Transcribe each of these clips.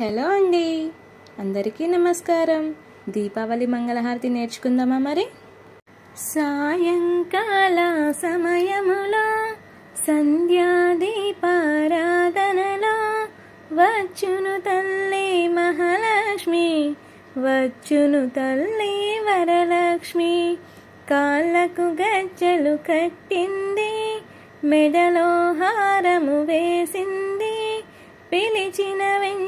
Hello అండి. అందరికీ నమస్కారం. దీపావళి మంగళహారతి నేర్చుకుందామా మరి? సాయంకాల సమయములో సంధ్యాదీపారాధనలో వచ్చును తల్లి మహాలక్ష్మి వచ్చును తల్లి వరలక్ష్మి. కాళ్ళకు గజ్జలు కట్టింది మెడలో హారము వేసింది పిలిచిన వెంటనే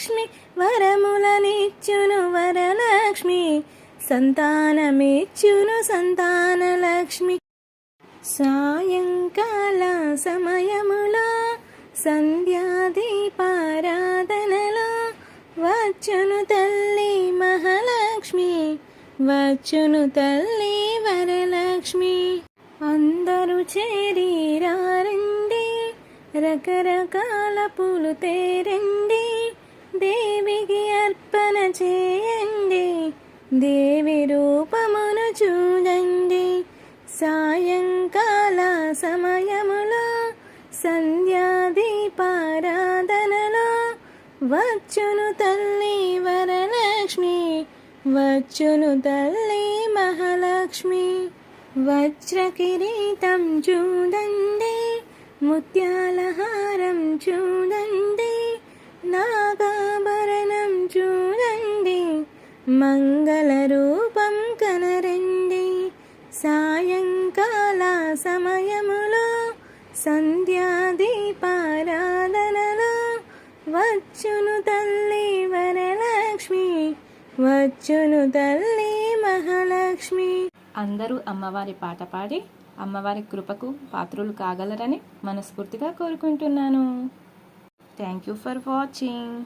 లక్ష్మి వరములనిచ్చును వరలక్ష్మి సంతానమిచ్చును సంతానలక్ష్మి. సాయంకాల సమయములో సంధ్యాదీపారాధనలో వచ్చును తల్లి మహాలక్ష్మి వచ్చును తల్లి వరలక్ష్మి. అందరూ చేరి రారండి రకరకాల పూలు తేరండి దేవికి అర్పణ చేయండి. దేవి రూపమును చూడండి. సాయంకాల సమయములో సంధ్యాదీపారాధనలో వచ్చును తల్లి వరలక్ష్మి వచ్చును తల్లి మహాలక్ష్మి. వజ్ర కిరీటం చూడండి ముత్యాలహారం చూడండి నాగ మంగళ రూపం కనరండి. సాయంకాల సమయములో సంధ్యాదీపారాధనలో వచ్చును తల్లి వరలక్ష్మి వచ్చును తల్లి మహాలక్ష్మి. అందరూ అమ్మవారి పాట పాడి అమ్మవారి కృపకు పాత్రులు కాగలరని మనస్ఫూర్తిగా కోరుకుంటున్నాను. Thank you for watching